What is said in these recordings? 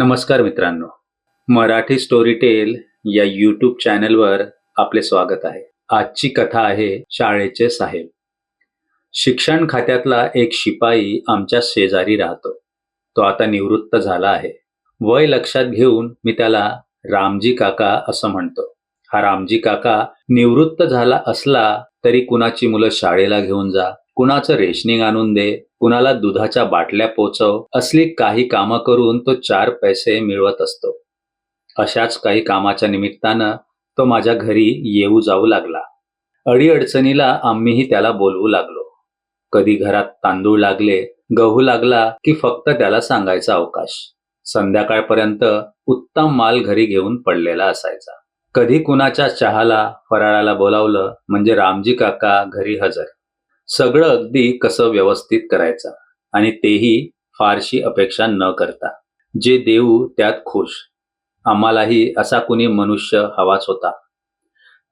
नमस्कार मित्रांनो. Marathi story tell या यूट्यूब चॅनलवर आपले स्वागत आहे. आजची कथा आहे शाळेचे साहेब. शिक्षण खात्यातला एक शिपाई आमच्या शेजारी राहतो. तो आता निवृत्त झाला आहे. वय लक्षात घेऊन मी त्याला रामजी काका असं म्हणतो. हा रामजी काका निवृत्त झाला असला तरी कुणाची मुलं शाळेला घेऊन जा कुणाचं रेशनिंग आणून दे कुणाला दुधाच्या बाटल्या पोचव असली काही कामं करून तो चार पैसे मिळवत असतो. अशाच काही कामाच्या निमित्तानं तो माझ्या घरी येऊ जाऊ लागला. अडीअडचणीला आम्हीही त्याला बोलवू लागलो. कधी घरात तांदूळ लागले गहू लागला की फक्त त्याला सांगायचा अवकाश. संध्याकाळपर्यंत उत्तम माल घरी घेऊन पडलेला असायचा. कधी कुणाच्या चहाला फराळाला बोलावलं म्हणजे रामजी काका घरी हजर. सगळं अगदी कसं व्यवस्थित करायचं आणि तेही फारशी अपेक्षा न करता. जे देऊ त्यात खुश. आम्हालाही असा कुणी मनुष्य हवाच होता.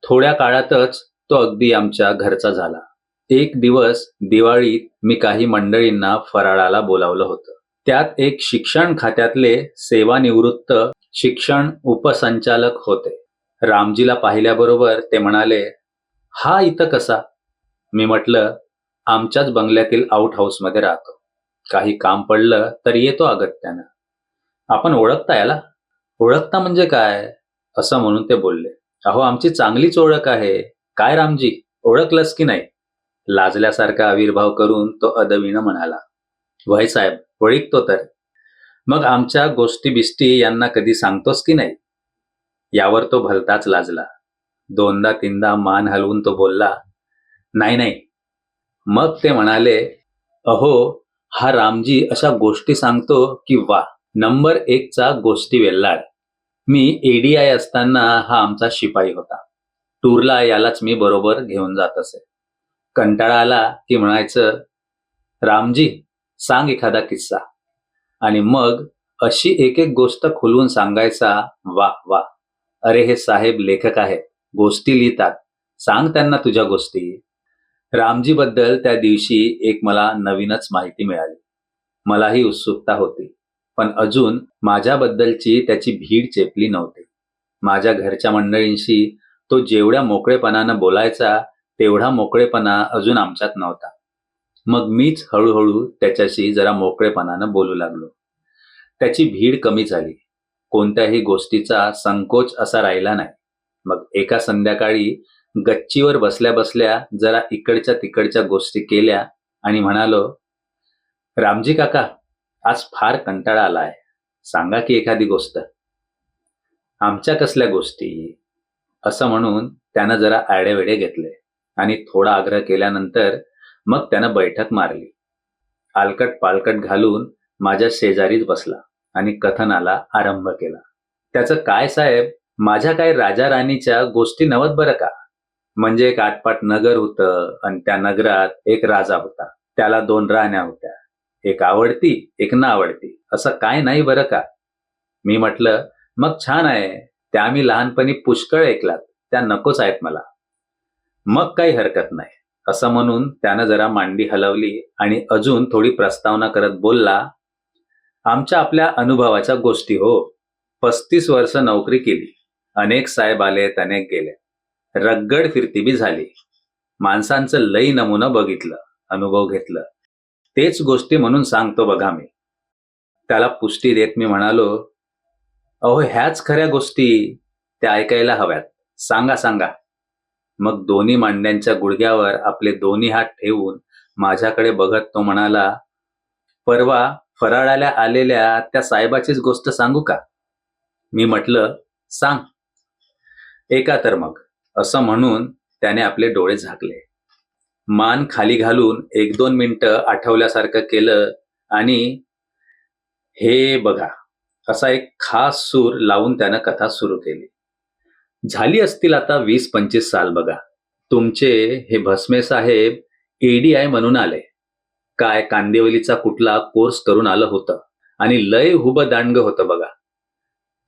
थोड्या काळातच तो अगदी आमच्या घरचा झाला. एक दिवस दिवाळीत मी काही मंडळींना फराळाला बोलावलं होतं. त्यात एक शिक्षण खात्यातले सेवानिवृत्त शिक्षण उपसंचालक होते. रामजीला पाहिल्याबरोबर ते म्हणाले हा इथं कसा? मी म्हटलं आमच्याच बंगल्यातील आउट हाऊसमध्ये राहतो. काही काम पडलं तर येतो अगत्यानं. आपण ओळखता याला? ओळखता म्हणजे काय? असं म्हणून ते बोलले. अहो आमची चांगलीच ओळख आहे. काय रामजी? ओळखलंस की नाही? लाजल्यासारखा आविर्भाव करून तो अदवीनं म्हणाला. वय साहेब ओळखतो तर. मग आमच्या गोष्टी बिष्टी यांना कधी सांगतोस की नाही? यावर तो भलताच लाजला. दोनदा तीनदा मान हलवून तो बोलला नाही नाही मग ते म्हणाले अहो हा रामजी अशा गोष्टी सांगतो की वा नंबर एकचा गोष्टी वेल्लाड मी एडीआय असताना हा आमचा शिपाई होता. टूरला यालाच मी बरोबर घेऊन जात असे. कंटाळा आला की म्हणायचं रामजी सांग एखादा किस्सा. आणि मग अशी एक एक गोष्ट खुलवून सांगायचा वा वा अरे हे साहेब लेखक आहेत गोष्टी लिहितात. सांग त्यांना तुझ्या गोष्टी. रामजीबद्दल त्या दिवशी एक मला नवीनच माहिती मिळाली. मलाही उत्सुकता होती. पण अजून माझ्याबद्दलची त्याची भीड चेपली नव्हती. माझ्या घरच्या मंडळींशी तो जेवढ्या मोकळेपणानं बोलायचा तेवढा मोकळेपणा अजून आमच्यात नव्हता. मग मीच हळूहळू त्याच्याशी जरा मोकळेपणानं बोलू लागलो. त्याची भीड कमी झाली. कोणत्याही गोष्टीचा संकोच असा राहिला नाही. मग एका संध्याकाळी गच्चीवर बसल्या बसल्या जरा इकडच्या तिकडच्या गोष्टी केल्या आणि म्हणालो रामजी काका आज फार कंटाळा आलाय. सांगा की एखादी गोष्ट. आमच्या कसल्या गोष्टी? असं म्हणून त्यानं जरा आडेवेडे घेतले आणि थोडा आग्रह केल्यानंतर मग त्यानं बैठक मारली. आलकट पालकट घालून माझ्या शेजारीच बसला आणि कथनाला आरंभ केला. त्याचं काय साहेब? माझ्या काय राजा राणीच्या गोष्टी नवत बरं का? म्हणजे एक आटपाट नगर होतं आणि त्या नगरात एक राजा होता. त्याला दोन राण्या होत्या. एक आवडती एक ना आवडती. असं काय नाही बरं का? मी म्हटलं मग छान आहे. त्या आम्ही लहानपणी पुष्कळ ऐकलात. त्या नकोच आहेत मला. मग काही हरकत नाही. असं म्हणून त्यानं जरा मांडी हलवली आणि अजून थोडी प्रस्तावना करत बोलला आमच्या आपल्या अनुभवाच्या गोष्टी हो. पस्तीस वर्ष नोकरी केली. अनेक साहेब आलेत अनेक गेले रगड फिरती बी झाली. माणसांचं लई नमुनं बघितलं अनुभव घेतलं. तेच गोष्टी म्हणून सांगतो बघा मी. त्याला पुष्टी देत मी म्हणालो अहो ह्याच खऱ्या गोष्टी त्या ऐकायला हव्यात. सांगा सांगा. मग दोन्ही मांड्यांच्या गुडघ्यावर आपले दोन्ही हात ठेवून माझ्याकडे बघत तो म्हणाला परवा फराळाला आलेल्या त्या साहेबाचीच गोष्ट सांगू का? मी म्हटलं सांग. एका तर मग. असं म्हणून त्याने आपले डोळे झाकले. मान खाली घालून एक दोन मिनिटं आठवल्यासारखं केलं आणि हे बघा असा एक खास सूर लावून त्यानं कथा सुरू केली. झाली असतील आता वीस पंचवीस साल बघा. तुमचे हे भस्मे साहेब एडीआय म्हणून आले. काय कांदिवलीचा कुठला कोर्स करून आलं होतं. आणि लय हुब दांडग होतं बघा.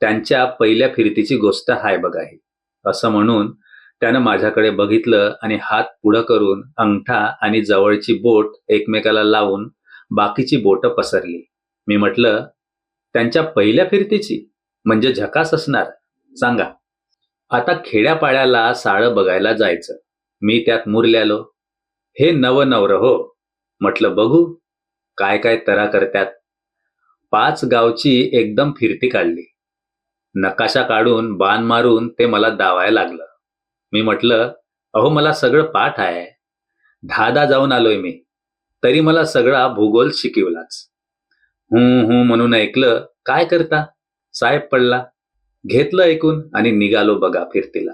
त्यांच्या पहिल्या फिरतीची गोष्ट हाय बघा ही. असं म्हणून त्यानं माझ्याकडे बघितलं आणि हात पुढं करून अंगठा आणि जवळची बोट एकमेकाला लावून बाकीची बोटं पसरली. मी म्हटलं त्यांच्या पहिल्या फिरतीची म्हणजे झकास असणार. सांगा. आता खेड्यापाड्याला साळं बघायला जायचं. मी त्यात मुरल्यालो. हे नवनवर हो. म्हटलं बघू काय काय तरा करत्यात. पाच गावची एकदम फिरती काढली. नकाशा काढून बाण मारून ते मला दावायला लागलं. मी म्हटलं अहो मला सगळं पाठ आहे. दहा जाऊन आलोय मी. तरी मला सगळा भूगोल शिकवलाच. हू हू म्हणून ऐकलं. काय करता? साहेब पडला. घेतलं ऐकून आणि निघालो बघा फिरतीला.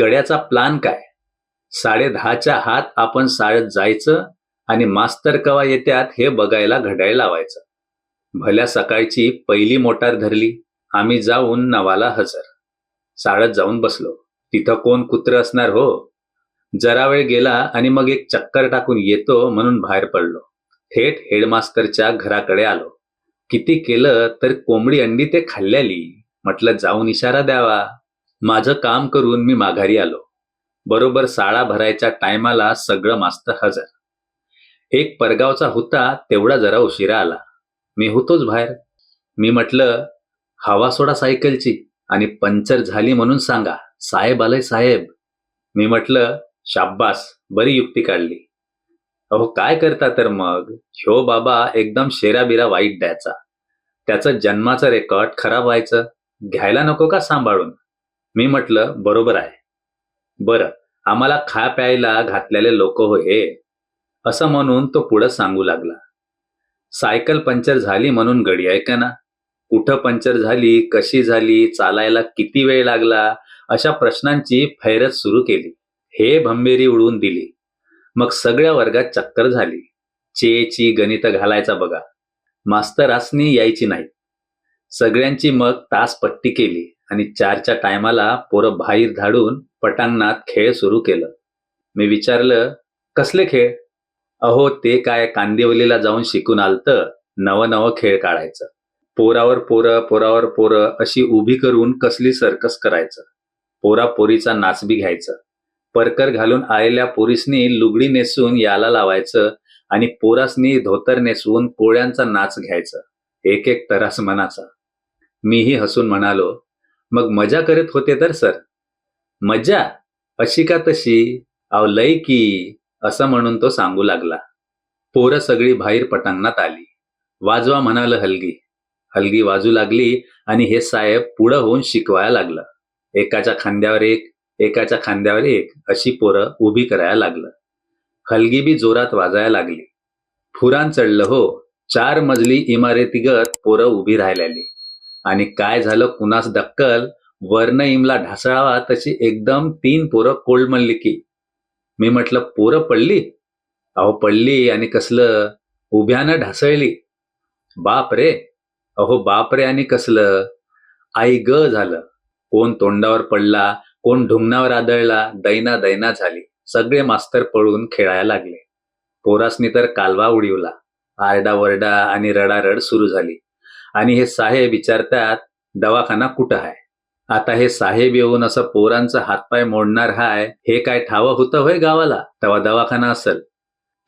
गड्याचा प्लान काय? साडे दहाच्या हात आपण शाळेत जायचं आणि मास्तर कवा येत्यात हे बघायला घड्याळ लावायचं. भल्या सकाळची पहिली मोटार धरली. आम्ही जाऊन नवाला हजर. शाळेत जाऊन बसलो. तिथं कोण कुत्र असणार हो? जरा वेळ गेला आणि मग एक चक्कर टाकून येतो म्हणून बाहेर पडलो. थेट हेडमास्टरच्या घराकडे आलो. किती केलं तर कोंबडी अंडी ते खाल्ल्याली. म्हटलं जाऊन इशारा द्यावा. माझं काम करून मी माघारी आलो. बरोबर साळा भरायच्या टायमाला सगळं मास्तर हजर. एक परगावचा होता तेवढा जरा उशिरा आला. मी होतोच बाहेर. मी म्हटलं हवा सोडा सायकलची आणि पंक्चर झाली म्हणून सांगा. साहेब आलंय साहेब. मी म्हटलं शाब्बास बरी युक्ती काढली. अहो काय करता तर मग? ह्यो बाबा एकदम शेराबिरा वाईट द्यायचा. त्याचं जन्माचं रेकॉर्ड खराब व्हायचं. घ्यायला नको का सांभाळून? मी म्हटलं बरोबर आहे. बरं आम्हाला खा प्यायला घातलेले लोक हो हे. असं म्हणून तो पुढं सांगू लागला. सायकल पंक्चर झाली म्हणून गडी ऐका ना. कुठं पंक्चर झाली कशी झाली चालायला किती वेळ लागला अशा प्रश्नांची फैरत सुरू केली. हे भंबेरी उडवून दिली. मग सगळ्या वर्गात चक्कर झाली. चेची गणित घालायचा बघा. मास्तर आसनी यायची नाही. सगळ्यांची मग तास पट्टी केली आणि चारच्या टायमाला पोरं बाहेर धाडून पटांगणात खेळ सुरू केलं. मी विचारलं कसले खेळ? अहो ते काय कांदिवलीला जाऊन शिकून आलत नवं नवं खेळ काढायचं. पोरावर पोरं पोरावर पोरं अशी उभी करून कसली सर्कस करायचं. पोरा पोरीचा नाचबी घ्यायचं. परकर घालून आलेल्या पोरीसनी लुगडी नेसून याला लावायचं आणि पोरासनी धोतर नेसवून पोळ्यांचा नाच घ्यायचा. एक एक तरास मनाचा. मीही हसून म्हणालो मग मजा करत होते तर सर? मजा? अशी का तशी? अव लय की असं म्हणून तो सांगू लागला. पोरं सगळी बाहेर पटांगणात आली. वाजवा म्हणालं हलगी. हलगी वाजू लागली आणि हे साहेब पुढं होऊन शिकवायला लागलं. एकाच्या खांद्यावर एक एकाच्या खांद्यावर एक अशी पोरं उभी करायला लागलं. हलगी बी जोरात वाजायला लागली. फुरान चढलं हो चार मजली इमारतीगत पोरं उभी राहिलेली. आणि काय झालं कुणास दक्कल वर्ण इमला ढासळावा तशी एकदम तीन पोरं कोलमडली की मी म्हटलं पोरं पडली? अहो पडली आणि कसलं? उभ्यानं ढासळली. बाप रे अहो बाप रे आणि कसलं? आई ग झालं. कोण तोंडावर पडला कोण ढुंगणावर आदळला दैना दैना झाली. सगळे मास्तर पळून खेळायला लागले. पोरासनी तर कालवा उडीवला. आरडावरडा आणि रडारड सुरू झाली. आणि हे साहेब विचारतात दवाखाना कुठं आहे आता हे साहेब येऊन असं पोरांचा हातपाय मोडणार हाय हे काय ठावं होतं होय गावाला? तेव्हा दवाखाना असल.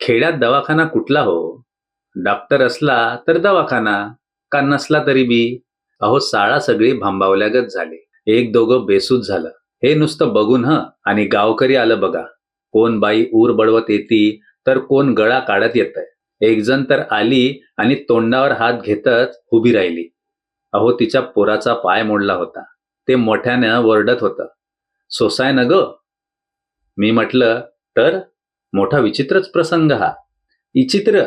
खेड्यात दवाखाना कुठला हो? डॉक्टर असला तर दवाखाना का नसला तरी बी. अहो साळा सगळी भांबावल्यागत झाले. एक दोघं बेसूत झालं. हे नुसतं बघून ह? आणि गावकरी आलं बघा. कोण बाई ऊर बडवत येती तर कोण गळा काढत येत एक जण तर आली आणि तोंडावर हात घेतच उभी राहिली. अहो तिच्या पोराचा पाय मोडला होता. ते मोठ्यानं वरडत होतं. सोसाय न ग? मी म्हटलं तर? मोठा विचित्रच प्रसंग हा. इचित्र.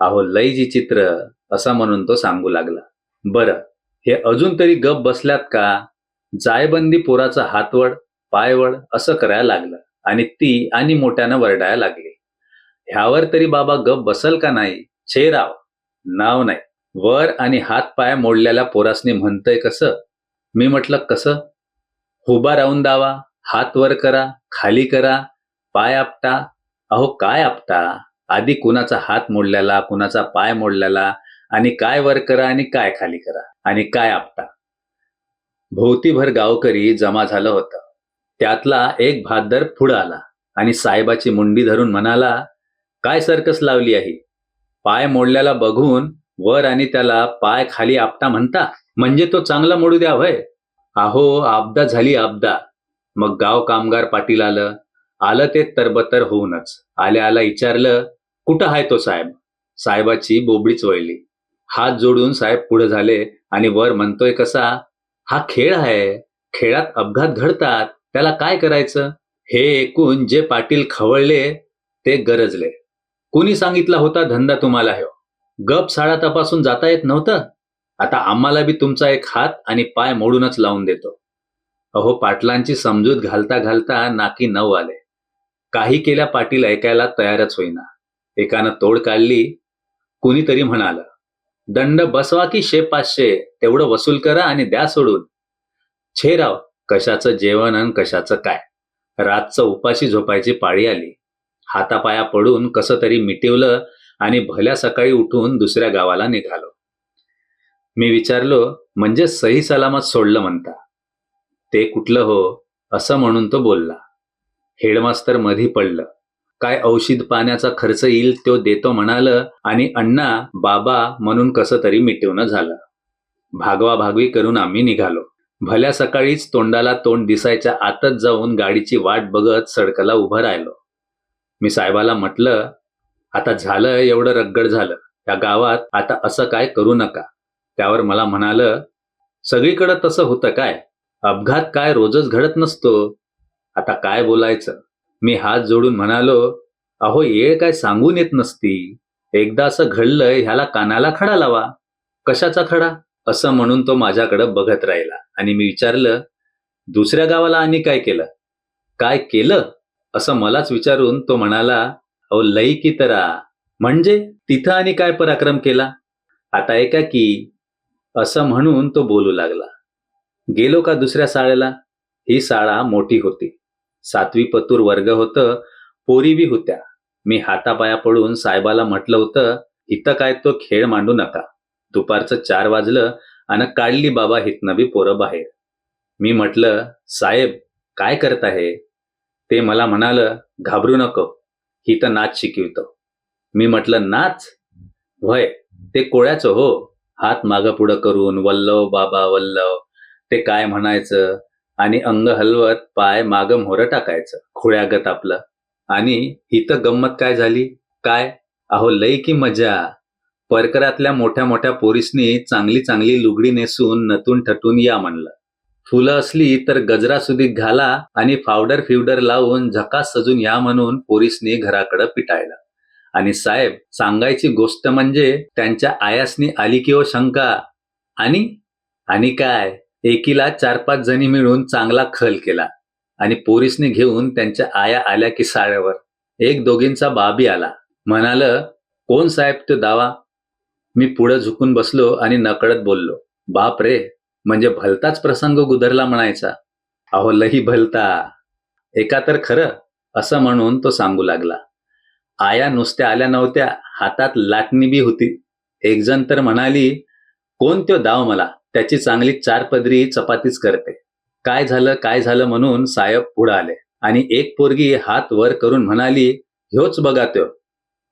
अहो लय इचित्र चित्र असा म्हणून तो सांगू लागला. बरं हे अजून तरी गप बसल्यात का? जायबंदी पोराचा हातवड पायवड असं करायला लागलं आणि ती आणि मोठ्यानं वरडायला लागली. ह्यावर तरी बाबा गप बसल का नाही? छे राव नाव नाही. वर आणि हात पाय मोडलेल्या पोरासनी म्हणतंय कसं? मी म्हटलं कसं? उभा राहून दावा हात वर करा खाली करा पाय आपटा. अहो काय आपटा? आधी कुणाचा हात मोडलेला कुणाचा पाय मोडलेला आणि काय वर करा आणि काय खाली करा आणि काय आपटा? भोवतीभर गावकरी जमा झालं होतं. त्यातला एक भादर पुढं आला आणि साहेबाची मुंडी धरून म्हणाला काय सर्कस लावली आहे? पाय मोडल्याला बघून वर आणि त्याला पाय खाली आपटा म्हणता? म्हणजे तो चांगला मोडू द्या व्हय? अहो आपदा झाली आपदा. मग गाव कामगार पाटील आलं. आलं ते तरबतर होऊनच. आल्या आला विचारलं कुठं आहे तो साहेब? साहेबाची बोबडीच वळली. हात जोडून साहेब पुढे झाले आणि वर म्हणतोय कसा हा खेळ आहे. खेळात अपघात घडतात. त्याला काय करायचं? हे ऐकून जे पाटील खवळले ते गरजले. कुणी सांगितला होता धंदा तुम्हाला हे गप साळा तपासून जाता येत नव्हतं? आता आम्हाला बी तुमचा एक हात आणि पाय मोडूनच लावून देतो. अहो पाटलांची समजूत घालता घालता नाकी नऊ आले. काही केल्या पाटील ऐकायला तयारच होईना. एकानं तोड काढली. कुणीतरी म्हणालं दंड बसवा की शे पाचशे तेवढं वसूल करा आणि द्या सोडून. छे राव कशाचं जेवण आणि कशाचं काय? रातचं उपाशी झोपायची पाळी आली. हातापाया पडून कसं तरी मिटिवलं आणि भल्या सकाळी उठून दुसऱ्या गावाला निघालो. मी विचारलो म्हणजे सही सलामत सोडलं म्हणता? ते कुठलं हो? असं म्हणून तो बोलला. हेडमास्तर मधी पडलं. काय औषध पाण्याचा खर्च येईल तो देतो म्हणालं आणि अण्णा बाबा म्हणून कसं तरी मिटवणं झालं. भागवा भागवी करून आम्ही निघालो. भल्या सकाळीच तोंडाला तोंड दिसायच्या आतच जाऊन गाडीची वाट बघत सडकला उभं राहिलो. मी साहेबाला म्हटलं आता झालं एवढं रगड झालं. या गावात आता असं काय करू नका. त्यावर मला म्हणालं सगळीकडं तसं होतं काय? अपघात काय रोजच घडत नसतो. आता काय बोलायचं? मी हात जोडून म्हणालो अहो येळ काय सांगून येत नसती. एकदा असं घडलंय ह्याला कानाला खडा लावा. कशाचा खडा? असं म्हणून तो माझ्याकडे बघत राहिला आणि मी विचारलं दुसऱ्या गावाला आणि काय केलं? काय केलं? असं मलाच विचारून तो म्हणाला अहो लई की तरा. म्हणजे? तिथं आणि काय पराक्रम केला? आता ऐका की असं म्हणून तो बोलू लागला. गेलो का दुसऱ्या शाळेला ही शाळा मोठी होती. सातवी पतूर वर्ग होतं पोरी बी होत्या. मी हातापाया पडून साहेबाला म्हटलं होतं इथं काय तो खेळ मांडू नका. दुपारचं चार वाजलं आणि काढली बाबा हितनं बी पोरं बाहेर. मी म्हटलं साहेब काय करत आहे? ते मला म्हणालं घाबरू नको. ही तर नाच शिकवितो. मी म्हटलं नाच? वय ते कोळ्याचं हो. हात मागं पुढं करून वल्लव बाबा वल्लव. ते काय म्हणायचं? आणि अंग हलवत पाय मागं मोहरं टाकायचं. खुळ्यागत आपलं. आणि ही तर गंमत काय झाली? काय? अहो लई की मजा. परकरातल्या मोठ्या मोठ्या पोरीसनी चांगली चांगली लुगडी नेसून नतून ठटून या म्हणलं. फुलं असली तर गजरा सुदीक घाला आणि फावडर फिवडर लावून झकास सजून या म्हणून पोरीसनी घराकडं पिटायला. आणि साहेब सांगायची गोष्ट म्हणजे त्यांच्या आयासनी आली की हो शंका. आणि? आणि काय? एकीला चार पाच जणी मिळून चांगला खल केला आणि पोरीसने घेऊन त्यांच्या आया आल्या की साड्यावर एक दोघींचा बाबी आला. म्हणाल कोण साहेब तो दावा? मी पुढे झुकून बसलो आणि नकळत बोललो बाप रे म्हणजे भलताच प्रसंग गुदरला म्हणायचा. अहो लही भलता. एका तर खरं असं म्हणून तो सांगू लागला. आया नुसत्या आल्या नव्हत्या हातात लाटणी बी होती. एकजण तर म्हणाली कोण त्यो दाव मला? त्याची चांगली चार पदरी चपातीच करते. काय झालं काय झालं म्हणून साहेब पुढे आले. आणि एक पोरगी हात वर करून म्हणाली ह्योच बघा त्यो.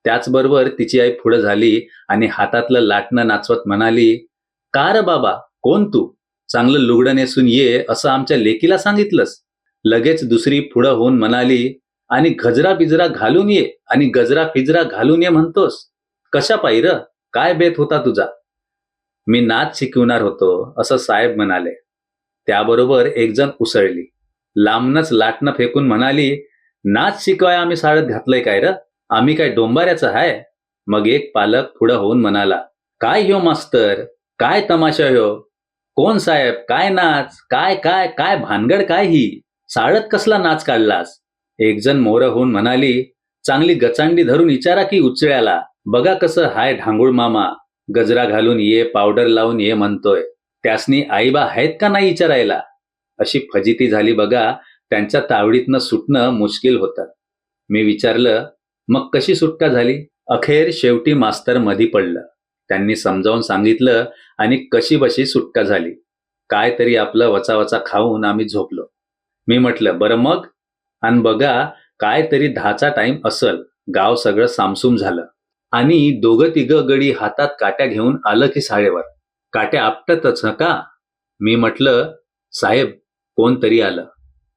त्याचबरोबर तिची आई पुढे झाली आणि हातातलं लाटणं नाचवत म्हणाली का र बाबा कोण तू? चांगलं लुगडं नेसून ये असं आमच्या लेकीला सांगितलंस. लगेच दुसरी पुढं होऊन म्हणाली आणि गजरा बिजरा घालून ये आणि गजरा फिजरा घालून ये म्हणतोस. कशा पाहिर काय बेत होता तुझा? मी नाच शिकवणार होतो असं साहेब म्हणाले. त्याबरोबर एकजण उसळली. लांबनच लाटणं फेकून म्हणाली नाच शिकवाय आम्ही शाळेत घातलंय काय र? आम्ही काय डोंबाऱ्याचं हाय? मग एक पालक पुढं होऊन म्हणाला काय ह्यो मास्तर? काय तमाशा ह्यो? कोण साहेब? काय नाच? काय काय काय भानगड काय ही? साळत कसला नाच काढलास? एकजण मोर होऊन म्हणाली चांगली गचांडी धरून विचारा की उचळ्याला. बघा कसं हाय ढांगूळ मामा. गजरा घालून ये पावडर लावून ये म्हणतोय. त्यासनी आईबा आहेत का नाही विचारायला? अशी फजिती झाली बघा त्यांच्या तावडीतनं सुटणं मुश्किल होतं. मी विचारलं मग कशी सुटका झाली? अखेर शेवटी मास्तर मधी पडलं. त्यांनी समजावून सांगितलं आणि कशी बशी सुटका झाली? काय तरी आपलं वचावचा खाऊन आम्ही झोपलो. मी म्हटलं बरं मग? आणि बघा काय तरी दहाचा टाइम असल गाव सगळं सामसूम झालं. आणि दोघं तिघं गडी हातात काट्या घेऊन आलं की साळेवर. काट्या आपटतच नका का? मी म्हटलं साहेब कोणतरी आलं.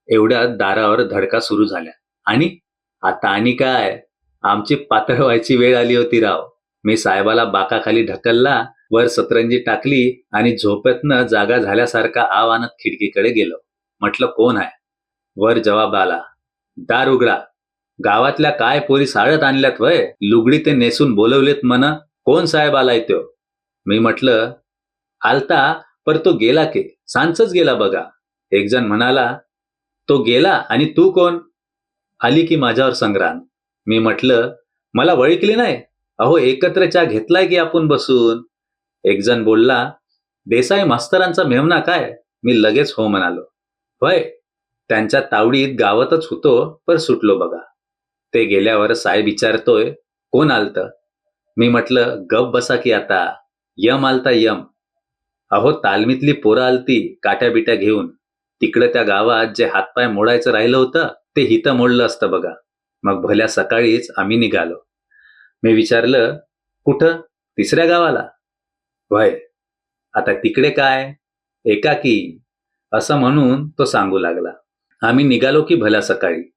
एवढ्यात दारावर धडका सुरू झाल्या. आणि? आता आणि काय? आमची पातळ व्हायची वेळ आली होती राव. मी साहेबाला बाकाखाली ढकलला वर सतरंजी टाकली आणि झोपेतनं जागा झाल्यासारखा आव आणत खिडकीकडे गेलो. म्हटलं कोण आहे? वर जवाब आला दार उघडा. गावातल्या काय पोरी साळत आणल्यात वय? लुगडी ते नेसून बोलवलेत मन कोण साहेब आलाय तो मी म्हटलं आलता पर तो गेला के? सांचच गेला बघा. एक जण म्हणाला तो गेला आणि तू कोण? आली की माझ्यावर संग्राम. मी म्हटलं मला वळखली नाही? अहो एकत्र चहा घेतलाय की आपण बसून? एक जण बोलला देसाई मास्तरांचा मेहमना काय? मी लगेच हो म्हणालो. वय त्यांच्या तावडीत गावातच होतो पर सुटलो बघा. ते गेल्यावर साहेब विचारतोय कोण आलत? मी म्हटलं गप बसा की आता यम आलता यम. अहो तालमीतली पोरं आलती काट्या बिट्या घेऊन. तिकडं त्या गावात जे हातपाय मोडायचं राहिलं होतं ते हिथं मोडलं असतं बघा. मग भल्या सकाळीच आम्ही निघालो. मी विचारलं कुठं? तिसऱ्या गावाला? वय आता तिकडे काय? एकाकी असं म्हणून तो सांगू लागला. आम्ही निघालो की भल्या सकाळी.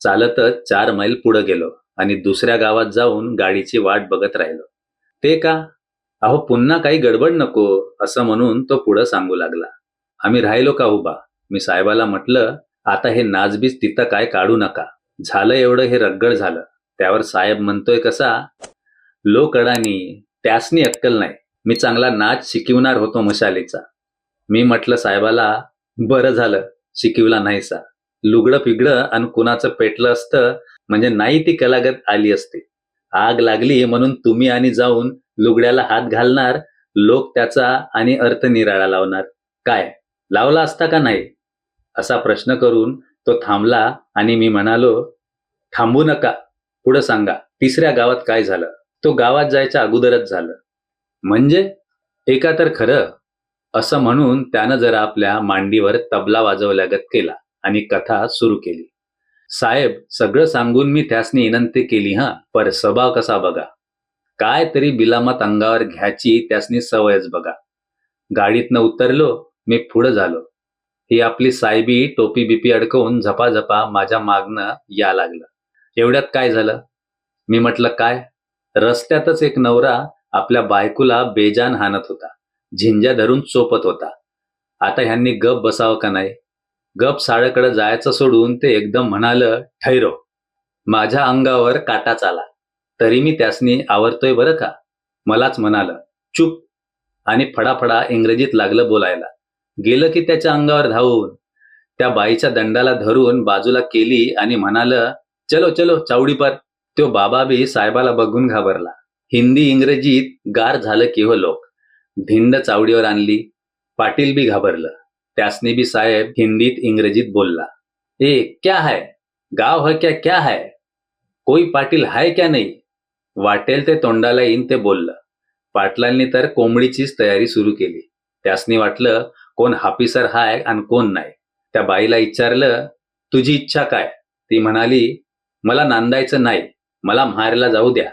चालतच चार मैल पुढे गेलो आणि दुसऱ्या गावात जाऊन गाडीची वाट बघत राहिलो. ते का? अहो पुन्हा काही गडबड नको असं म्हणून तो पुढं सांगू लागला. आम्ही राहिलो का उभा? मी साहेबाला म्हटलं आता हे नाचबीज तिथं काय काढू नका. झालं एवढं हे रगड झालं. त्यावर साहेब म्हणतोय कसा? लो कडानी त्यासनी अक्कल नाही. मी चांगला नाच शिकवणार होतो मशालीचा. मी म्हटलं साहेबाला बरं झालं शिकवला नाहीसा. लुगडं पिगडं आणि कुणाचं पेटलं असतं म्हणजे नाही ती कलागत आली असती. आग लागली म्हणून तुम्ही आणि जाऊन लुगड्याला हात घालणार लोक त्याचा आणि अर्थ निराळा लावणार. काय लावला असता का नाही? असा प्रश्न करून तो थांबला आणि मी म्हणालो थांबू नका पुढं सांगा तिसऱ्या गावात काय झालं? तो गावात जायच्या अगोदरच झालं. म्हणजे? एका तर खरं. असं म्हणून त्यानं जरा आपल्या मांडीवर तबला वाजवल्यागत केला. आणि कथा सुरू केली. साहेब सगळं सांगून मी त्यासनी विनंती केली हा. पर स्वभाव कसा बघा? काय तरी बिलामत अंगावर घ्यायची त्यासनी सवयच बघा. गाडीतनं उतरलो मी पुढं झालो. ही आपली साहेबी टोपी बिपी अडकवून झपाझपा माझ्या मागनं या लागलं. एवढ्यात काय झालं? मी म्हटलं काय? रस्त्यातच एक नवरा आपल्या बायकोला बेजान हाणत होता. झिंज्या धरून चोपत होता. आता ह्यांनी गप बसावं का नाही? गप साळकडे जायचं सोडून ते एकदम म्हणालं ठैरो माझ्या अंगावर काटाच आला तरी मी त्यासनी आवरतोय बरं का? मलाच म्हणालं चुप. आणि फडाफडा इंग्रजीत लागलं बोलायला. गेलं की त्याच्या अंगावर धावून. त्या बाईच्या दंडाला धरून बाजूला केली आणि म्हणालं चलो चलो चावडी पर तो बाबा बी साहेबाला बघून घाबरला. हिंदी इंग्रजीत गार झालं की हो लोक. धिंड चावडीवर आणली. पाटील बी घाबरलं. त्यासनी बी साहेब हिंदीत इंग्रजीत बोलला. ए क्या है? गाव है क्या? क्या है? कोई पाटील हाय क्या नाही? वाटेल ते तोंडाला येईन ते बोललं. पाटलांनी तर कोंबडीचीच तयारी सुरू केली. त्यासनी वाटलं कोण हाफिसर हाय आणि कोण नाही. त्या बाईला विचारलं तुझी इच्छा काय? ती म्हणाली मला नांदायचं नाही मला मारायला जाऊ द्या.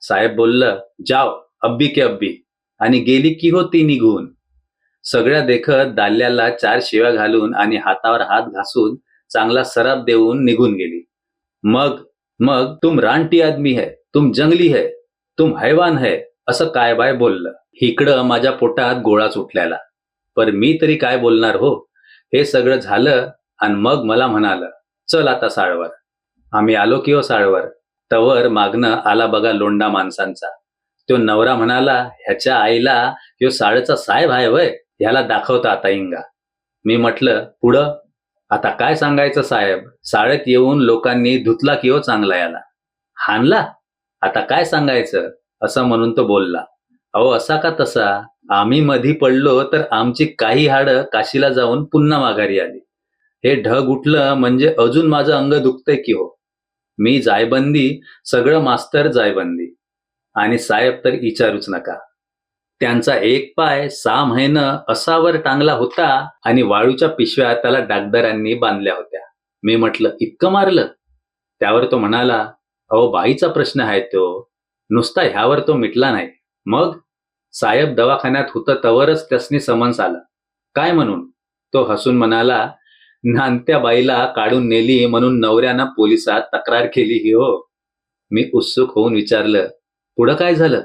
साहेब बोललं जाव अब्बी के अब्बी. आणि गेली की होती निघून सगळ्या देखत दाल्याला चार शिव्या घालून आणि हातावर हात घासून चांगला सराप देऊन निघून गेली. मग मग तुम रानटी आदमी है तुम जंगली है तुम हैवान है असं काय बाय बोललं. इकडं माझ्या पोटात गोळाच उठल्याला पर मी तरी काय बोलणार हो? हे सगळं झालं आणि मग मला म्हणालं चल आता साळवर. आम्ही आलो की हो साळवर. तवर मागणं आला बघा लोंडा माणसांचा. तो नवरा म्हणाला ह्याच्या आईला यो साळचा साहेब आहे वय? ह्याला दाखवता आता इंगा. मी म्हटलं पुढं? आता काय सांगायचं साहेब? साळेत येऊन लोकांनी धुतला की हो चांगला याला? हाणला? आता काय सांगायचं? असं म्हणून तो बोलला. अहो असा का तसा? आम्ही मधी पडलो तर आमची काही हाडं काशीला जाऊन पुन्हा माघारी आली. हे ढग उठलं म्हणजे अजून माझं अंग दुखतंय की हो? मी जायबंदी सगळं मास्तर जायबंदी. आणि साहेब तर विचारूच नका. त्यांचा एक पाय सहा महिनं असावर टांगला होता आणि वाळूच्या पिशव्या त्याला डागदारांनी बांधल्या होत्या. मी म्हटलं इतकं मारलं? त्यावर तो म्हणाला अहो बाईचा प्रश्न आहे तो. नुसता ह्यावर तो मिटला नाही. मग? साहेब दवाखान्यात होतं तवरच त्यासनी समन्स आलं. काय म्हणून? तो हसून म्हणाला नानत्या बाईला काढून नेली म्हणून नवऱ्यानं पोलिसात तक्रार केली ही हो. मी उत्सुक होऊन विचारलं पुढं काय झालं?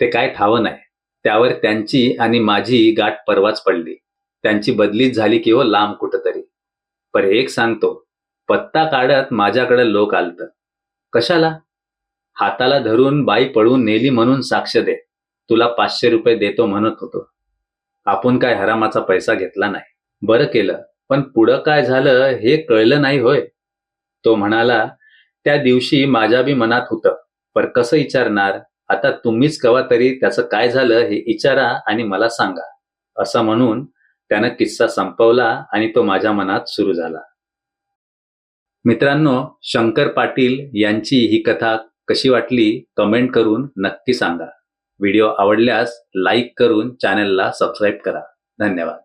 ते काय ठावं नाही. त्यावर त्यांची आणि माझी गाठ परवाच पडली. त्यांची बदलीच झाली की हो लांब कुठंतरी. पर एक सांगतो पत्ता काढत माझ्याकडे लोक आलत. कशाला? हाताला धरून बाई पळून नेली म्हणून साक्ष दे. तुला पाचशे रुपये देतो म्हणत होतो. आपण काय हरामाचा पैसा घेतला नाही. बरं केलं पण पुढं काय झालं हे कळलं नाही होय. तो म्हणाला त्या दिवशी माझ्या बी मनात होतं पर कसं विचारणार? आता तुम्हीच कवा तरी त्याचं काय झालं हे विचारा आणि मला सांगा. असं म्हणून त्यानं किस्सा संपवला आणि तो माझ्या मनात सुरू झाला. मित्रांनो शंकर पाटील यांची ही कथा कशी वाटली कमेंट करून नक्की सांगा. व्हिडिओ आवडल्यास लाईक करून चॅनलला सबस्क्राईब करा. धन्यवाद.